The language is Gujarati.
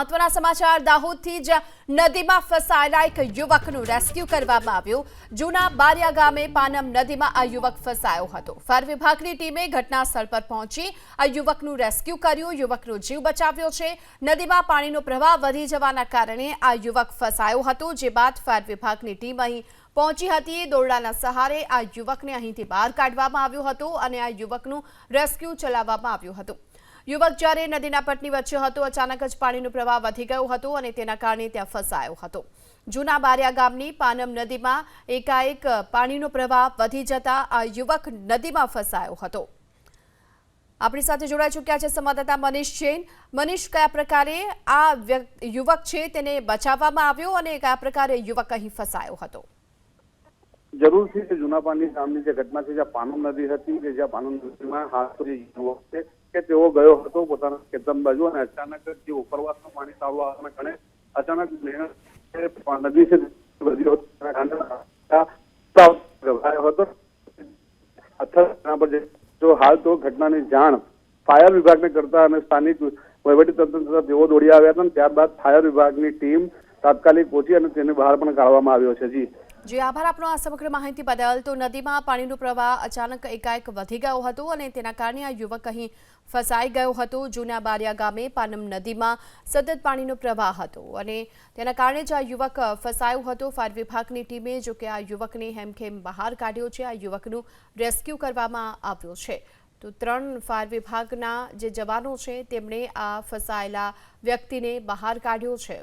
મહત્વના સમાચાર. દાહોદથી જ નદીમાં ફસાયેલા એક યુવકનું રેસ્ક્યુ કરવામાં આવ્યું. જૂના બારિયા ગામે પાનમ નદીમાં આ યુવક ફસાયો હતો. ફાયર વિભાગની ટીમે ઘટના સ્થળ પર પહોંચી આ યુવકનું રેસ્ક્યુ કર્યું. યુવકનો જીવ બચાવ્યો છે. નદીમાં પાણીનો પ્રવાહ વધી જવાના કારણે આ યુવક ફસાયો હતો. જે બાદ ફાયર વિભાગની ટીમ અહીં પહોંચી હતી. દોરડાના સહારે આ યુવકને અહીંથી બહાર કાઢવામાં આવ્યો હતો અને આ યુવકનું રેસ્ક્યુ ચલાવવામાં આવ્યું હતું. યુવક જ્યારે નદીના પટની વચ્ચે હતો. અચાનક જ પાણીનો પ્રવાહ વધી ગયો હતો અને તેના કારણે ત્યાં ફસાયો હતો. જૂના બારિયા ગામની પાનમ નદીમાં એકાએક પાણીનો પ્રવાહ વધી જતા આ યુવક નદીમાં ફસાયો હતો. આપણી સાથે જોડાઈ ચૂક્યા છે સંવાદદાતા મનીષ જૈન મનીષ, કયા પ્રકારે આ યુવક છે તેને બચાવવામાં આવ્યો અને કયા પ્રકારે યુવક અહીં ફસાયો હતો? જરૂરથી જે જૂના ગામની જે ઘટના છે, જ્યાં પાનમ નદી હતી કે જ્યાં પાનમ નદીમાં હાથ જે યુવક છે, કે તેઓ ગયો હતો પોતાના ખેતમ બાજુ અને અચાનક જે ઉપરવાસનું પાણી ચાલુ આવવાના કારણે અચાનક નદી છે હાલ તો ઘટનાની જાણ ફાયર વિભાગને કરતા અને સ્થાનિક વહીવટી તંત્ર તથા તેઓ દોડી આવ્યા હતા ત્યારબાદ ફાયર વિભાગની ટીમ તાત્કાલિક પહોંચી અને તેને બહાર પણ કાઢવામાં આવ્યો છે. જી. જે, આભાર આપનો આ સમગ્ર માહિતી બદલ. તો નદીમાં પાણીનો પ્રવાહ અચાનક એકાએક વધી ગયો હતો અને તેના કારણે આ યુવક અહીં ફસાઈ ગયો હતો. જૂના બારિયા ગામે પાનમ નદીમાં સતત પાણીનો પ્રવાહ હતો અને તેના કારણે જ આ યુવક ફસાયો હતો. ફાયર વિભાગની ટીમે જો કે આ યુવકને હેમખેમ બહાર કાઢ્યો છે. આ યુવકનું રેસ્ક્યુ કરવામાં આવ્યો છે. તો ત્રણ ફાયર વિભાગના જે જવાનો છે, તેમણે આ ફસાયેલા વ્યક્તિને બહાર કાઢ્યો છે.